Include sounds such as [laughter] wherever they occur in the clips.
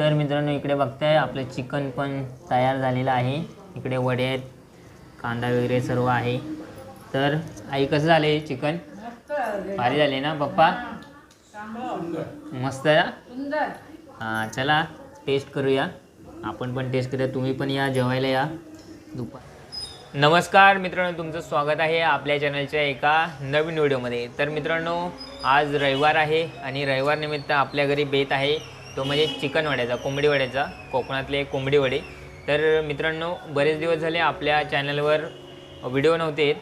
तर मित्रांनो इकडे बघताय आपलं चिकन पण तयार झालेलं आहे. इकडे वडे आहेत कांदा वगैरे सर्व आहे. तर आई कसं झाले चिकन? भारी झाले ना पप्पा? मस्त ना? हां चला टेस्ट करूया. आपण पण टेस्ट करूया तुम्ही पण या जेवायला या. दुपार. नमस्कार मित्रांनो तुमचं स्वागत आहे आपल्या चॅनलच्या एका नवीन व्हिडिओमध्ये तर मित्रांनो आज रविवार आहे आणि रविवारनिमित्त आपल्या घरी बेत आहे. तो म्हणजे चिकन वड्याचा कोंबडी वड्याचा कोकणातले कोंबडी वडे. तर मित्रांनो बरेच दिवस झाले आपल्या चॅनलवर व्हिडिओ नव्हते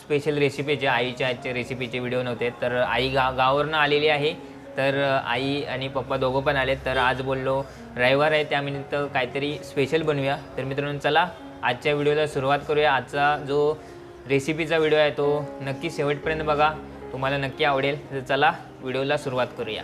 स्पेशल रेसिपीचे आईच्या आजच्या रेसिपीचे व्हिडिओ नव्हते तर आई गा गावावरनं आलेली आहे. तर आई आणि पप्पा दोघं पण आलेत. तर आज बोललो रविवार आहे त्यानिमित्त काहीतरी स्पेशल बनवूया. तर मित्रांनो चला आजच्या व्हिडिओला सुरुवात करूया. आजचा जो रेसिपीचा व्हिडिओ आहे तो नक्की शेवटपर्यंत बघा. तुम्हाला नक्की आवडेल. तर चला व्हिडिओला सुरुवात करूया.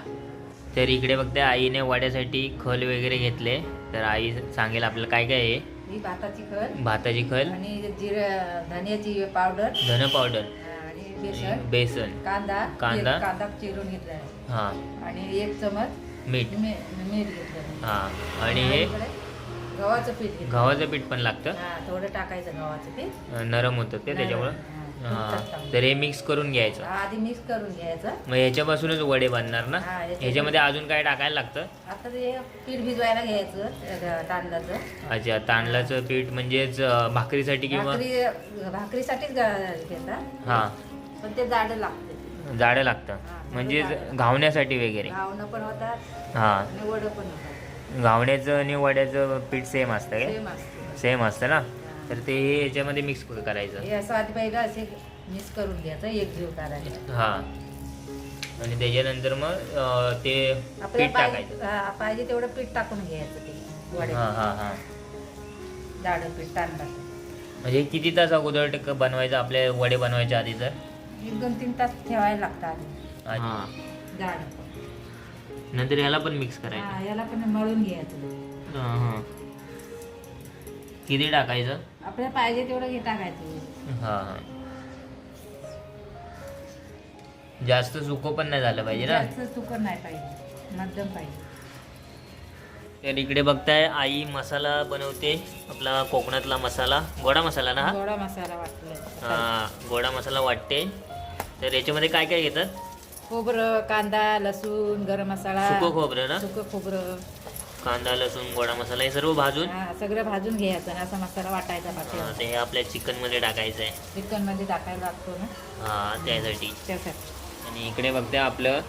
तर इकडे बघते आईने वड्यासाठी खल वगैरे घेतले. तर आई सांगेल आपल्याला काय काय आहे. ही भाताची खल. भाताची खल. आणि जिरे धन्याची पावडर. धन पावडर. आणि बेसन. बेसन. कांदा. कांदा. कांदा चिरून घेतला हां. आणि एक चमच मीठ. मीठ घेतलं हां. आणि हे? गव्हाचं पीठ गव्हाचं पीठ पण लागतं? हा थोडं टाकायचं गव्हाचं पीठ. नरम होतं ते त्याच्यामुळं? हा. तर हे मिक्स करून घ्यायचं. आधी मिक्स करून घ्यायचं. मग ह्याच्यापासूनच वडे बनणार ना? हा, ह्याच्यापासून. ह्याच्यामध्ये अजून काय टाकायला लागतं? आता ते पीठ भिजवायला घ्यायचं अ, तांदळाचं. अच्छा तांदळाचं पीठ म्हणजेच अं, भाकरीसाठी किंवा? भाकरी भाकरीसाठीच ग- घेतात. हां. पण ते जाडं लागते. जाडं लागतं. म्हणजेच घावण्यासाठी वगैरे. घावणं पण होतात हां. आणि वडं पण होतात. घावण्याचं आणि वड्याचं पीठ सेम असतं काय? सेम असते. सेम असतं ना? तर ते हे याच्यामध्ये मिक्स करायचं. हे असं आधी पहिलं असे मिक्स करून घ्यायचं एक जीव हां. आणि त्याच्यानंतर मग अं, ते आपल्याला पीठ पाहिजे टाकायचं. हा, पाहिजे तेवढं पीठ टाकून घ्यायचं ते वडे. हां हां हां. जाडं पीठ तांदळाचं. म्हणजे किती तास अगोदर ते क- बनवायचं? आपले वडे बनवायच्या आधी तर? एक दोन तीन तास ठेवायला लागतं आधी. हां. जाडं नंतर ह्याला पण मिक्स करायचं. हा याला पण मळून घ्यायचं. हां हां. किती टाकायचं? आपल्याला पाहिजे तेवढं हे टाकायचं. हां जास्त सुकं पण नाही झालं पाहिजे ना? जास्त सुकं नाही पाहिजे. मध्यम पाहिजे. तर इकडे बघताय आई मसाला बनवते आपला कोकणातला मसाला. गोडा मसाला ना हा? गोडा मसाला वाटला हा, गोडा मसाला वाटते. तर याच्यामध्ये काय काय घेतात? खोबरं कांदा लसूण गरम मसाला. सुकं खोबरं ना? सुकं खोबरं. कांदा लसूण गोडा मसाला हे सर्व भाजून हा सगळं भाजून घ्यायचं आणि असा मसाला वाटायचा हा, ते हे आपल्या चिकनमध्ये टाकायचं आहे चिकनमध्ये टाकायला लागतो ना? हा त्यासाठी. त्यासाठी. आणि इकडे बघते आपलं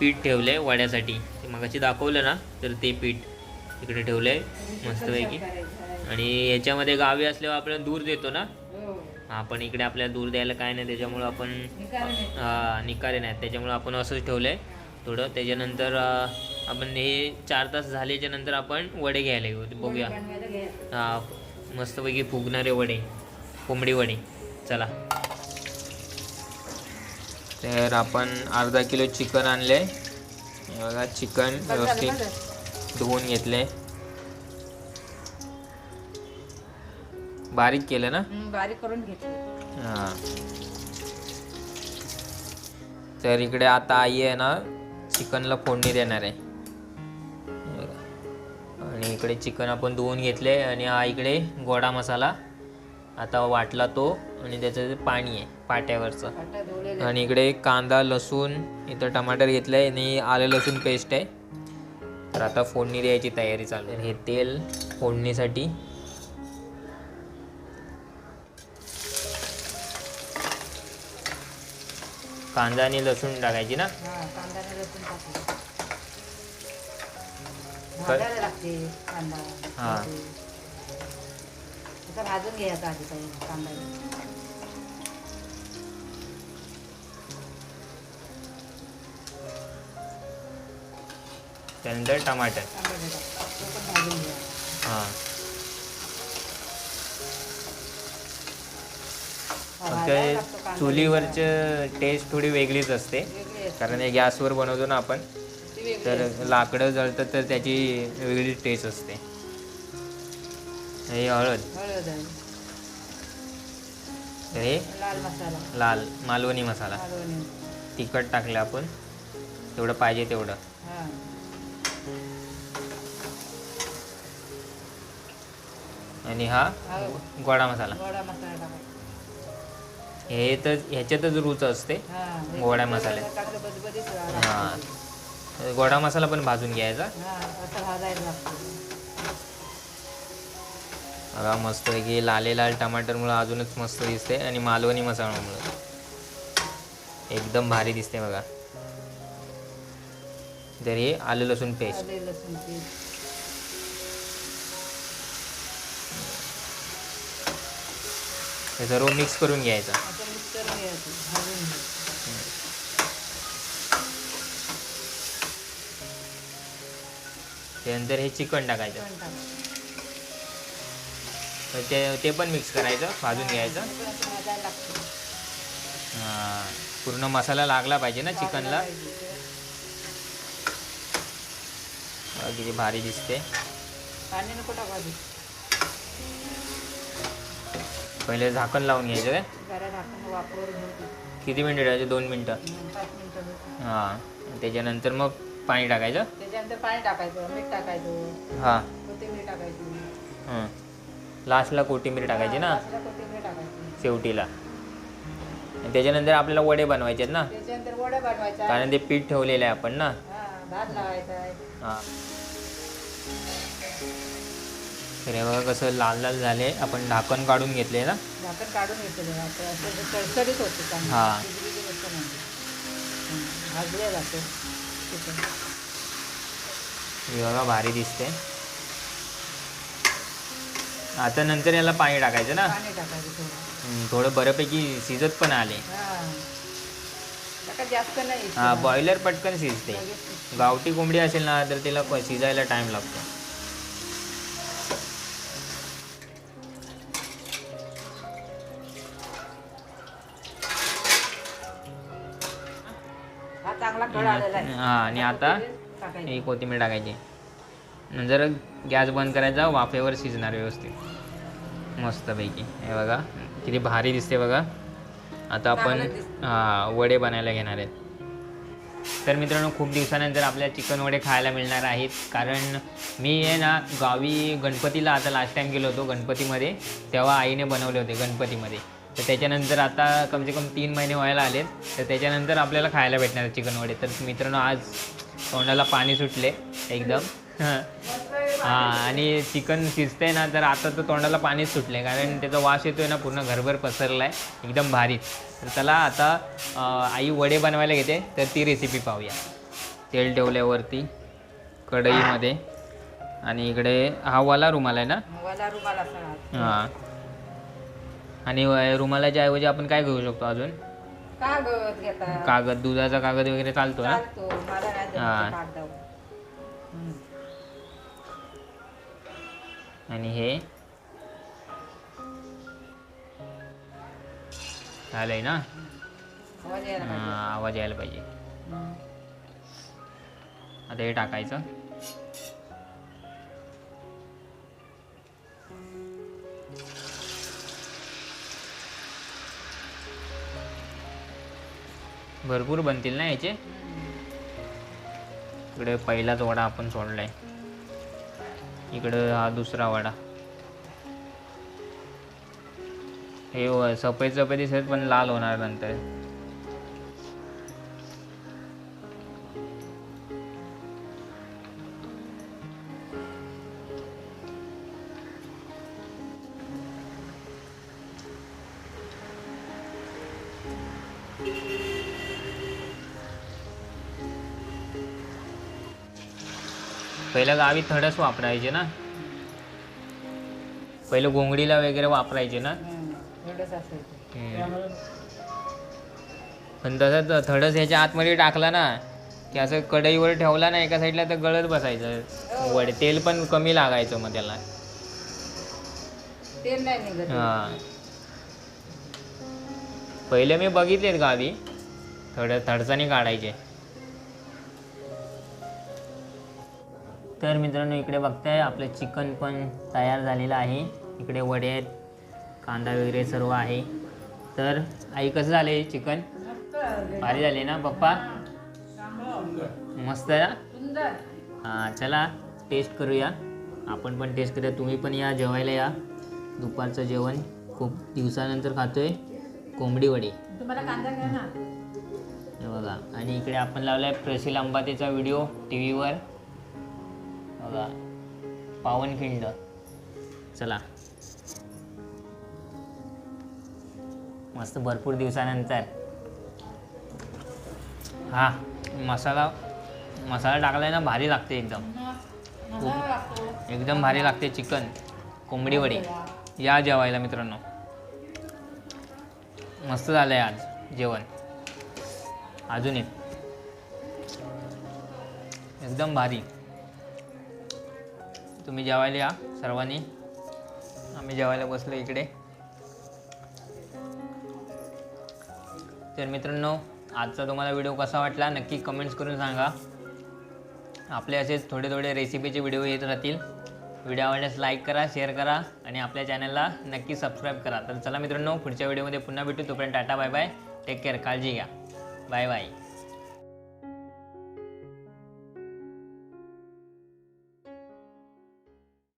पीठ ठेवलंय वड्यासाठी. ते मगाशी दाखवलं ना तर ते पीठ इकडे ठेवलंय मस्तपैकी. आणि याच्यामध्ये गावी असल्यावर आपल्याला दूर देतो ना? हो. आपण इकडे आपल्याला दूर द्यायला काय नाही त्याच्यामुळं आपण निकाल नाही. हा, निकाले नाहीत त्याच्यामुळं आपण असंच ठेवलं आहे थोडं त्याच्यानंतर अं, आपण हे चार तास झाल्याच्यानंतर आपण वडे घ्यायला येऊ. बघूया. हा मस्तपैकी फुगणारे वडे कोंबडी वडे. चला. तर आपण अर्धा किलो चिकन आणले. बघा चिकन व्यवस्थित. धुवून घेतले. बारीक केलं ना? बारीक करून घेतली. हां. तर इकडे आता आई आहे ना चिकनला फोडणी देणार आहे. इकडे चिकन आपण धुवून घेतले आणि हा इकडे गोडा मसाला. आता वाटला तो आणि त्याचं पाणी आहे पाट्यावरचं. आणि इकडे कांदा लसूण इथं टमाटर घेतलं आहे आणि आलं लसूण पेस्ट आहे. तर आता फोडणी द्यायची तयारी चालू आहे. हे तेल फोडणीसाठी. कांदा आणि लसूण टाकायची ना? कांदा लसूण भाजायला लागते कांदा हा. लसूण. असं भाजून घ्यायचं आधी पहिला कांदा त्यानंतर टमाटर कांदा टाक. तो पण भाजून घ्यायचा हां लागतो कांदा. चुलीवरचं टेस्ट थोडी वेगळीच असते वेगळी असते. कारण हे गॅसवर बनवतो ना आपण ती तर लाकडं जळतं तर त्याची वेगळी टेस्ट असते. हे हळद. हे लाल मालवणी मसाला. तिखट टाकलं आपण. तेवढं पाहिजे तेवढं. आणि हा गोडा मसाला. हे तर ह्याच्यातच रुच असते. गोड्या मसाल्यात. हा हां. गोडा मसाला पण भाजून घ्यायचा. हा बघा मस्त की लाले लाल टमाटरमुळं अजूनच मस्त दिसते आणि मालवणी मसाल्यामुळं एकदम भारी दिसते बघा. तर हे आलं लसूण पेस्ट. हे सर्व मिक्स करून घ्यायचं. त्यानंतर हे चिकन टाकायचं. पण टाकायचं. तर ते ते पण मिक्स करायचं भाजून घ्यायचं. भाजायला लागतं. हां पूर्ण मसाला लागला पाहिजे ना चिकनला. किती भारी दिसते. पाणी नको टाकायचं पहिले झाकण लावून घ्यायचं काय? जरा किती मिनिटं ठेवायचे दोन मिनटं. पाच मिनिटं. हां त्याच्यानंतर मग पाणी टाकायचं. त्याच्यानंतर पाणी टाकायचं मीठ टाकायचं. हां. कोथिंबीर टाकायची. हं. लास्टला कोथिंबीर टाकायची ना? लास्टला कोथिंबीर टाकायची. शेवटीला. आणि त्याच्यानंतर आपल्याला वडे बनवायचे आहेत ना? त्याच्यानंतर कारण ते पीठ ठेवलेलं आहे आपण ना? हा भात लावायचा आहे. हां. तर हे बघा कसं लाल लाल झाले. आपण ढाकण काढून घेतले ना? झाकण काढून घेतलं आता असं चडचडीत होतं चांगलं. हा. शिजलेली गोष्ट नाही हं, भाजलं जातं चिकन हे बघा भारी दिसते आता नंतर याला पाणी टाकायचं ना? पाणी टाकायचं थोडं. थोडं बऱ्यापैकी शिजत पण आले. हा. टाका जास्त नाही हा बॉयलर पटकन शिजते. गावठी कोंबडी असेल ना तर तिला प- शिजायला टाइम लागतो. हा चांगला कळ आलेला आहे. हा आणि आता. ही कोथिंबीर टाकायची. नंतर गॅस बंद करायचा वाफेवर शिजणार व्यवस्थित. मस्तपैकी. हे बघा किती भारी दिसते बघा. आता आपण वडे बनायला घेणार आहेत. तर मित्रांनो खूप दिवसानंतर आपल्याला चिकन वडे खायला मिळणार आहेत. कारण मी आहे ना गावी गणपतीला आता लास्ट टाईम गेलो होतो गणपतीमध्ये. तेव्हा आईने बनवले होते गणपतीमध्ये. तर त्याच्यानंतर आता कमसे कम तीन महिने व्हायला आलेत. तर त्याच्यानंतर आपल्याला खायला भेटणार चिकन वडे तर मित्रांनो आज तोंडाला पाणी सुटले एकदम. [laughs] हां आणि चिकन शिजतंय ना तर आता तर तोंडाला पाणीच सुटले कारण त्याचा वास येतोय ना पूर्ण घरभर पसरला आहे एकदम भारी. तर चला आता आई वडे बनवायला घेते. तर ती रेसिपी पाहूया. तेल ठेवल्यावरती कढईमध्ये. आणि इकडे हा वाला रुमाल आहे ना? हां. आणि व- रुमालाच्या ऐवजी आपण काय घेऊ शकतो अजून कागद कागद दुधाचा कागद वगैरे चालतो ना चालतो मला नाही जमत हा. ते कागदावर. आणि हे झालंय ना आवाज यायला पाहिजे. आवाज यायला पाहिजे. आता हे टाकायचं भरपूर बनतील ना याचे? इकडे पहिलाच वडा आपण सोडलाय. इकडं हा दुसरा वडा. हे सफेद सफेद दिसत पण लाल होणार नंतर. पहिलं गावी थडस वापरायचे ना? पहिलं घोंगडीला वगैरे वापरायचे ना. एवढंच असायचं. हम्म. पण तसं थडस ह्याच्या आतमध्ये टाकला ना की असं कढईवर ठेवला ना एका साईडला तर गळत बसायचं. वडे तेल पण कमी लागायचं मग त्याला. तेल नाही निघत. हां. पहिले मी बघितलेत गावी. थोड थडसानी काढायचे. तर मित्रांनो इकडे बघताय आपलं चिकन पण तयार झालेलं आहे. इकडे वडे आहेत कांदा वगैरे सर्व आहे. तर आई कसं झाले चिकन? भारी झाले ना पप्पा? मस्त आहे ना? हां चला टेस्ट करूया. आपण पण टेस्ट करूया. तुम्ही पण या जेवायला या. दुपारचं जेवण खूप दिवसानंतर खातोय. कोंबडी वडी. हे बघा. आणि इकडे आपण लावलाय प्रशील अंबातीचा व्हिडिओ टी व्हीवर बघा. पावनखिंड चला. मस्त भरपूर दिवसानंतर. हा मसाला मसाला टाकलाय ना भारी लागते एकदम. एकदम भारी लागते चिकन कोंबडी वडी. या जेवायला मित्रांनो. मस्त झालंय आज जेवण. अजून एक. एकदम भारी. तुम्ही जेवायला या सर्वांनी. आम्ही जेवायला बसलो इकडे. तर मित्रांनो आजचा तुम्हाला व्हिडिओ कसा वाटला नक्की कमेंट्स करून सांगा. आपले असेच थोडे थोडे रेसिपीचे व्हिडिओ येत राहतील. व्हिडिओ आवडल्यास लाईक करा शेअर करा आणि आपल्या चॅनलला नक्की सबस्क्राईब करा. तर चला मित्रांनो पुढच्या व्हिडिओमध्ये पुन्हा भेटू. तोपर्यंत tata bye bye take care काळजी घ्या. Bye bye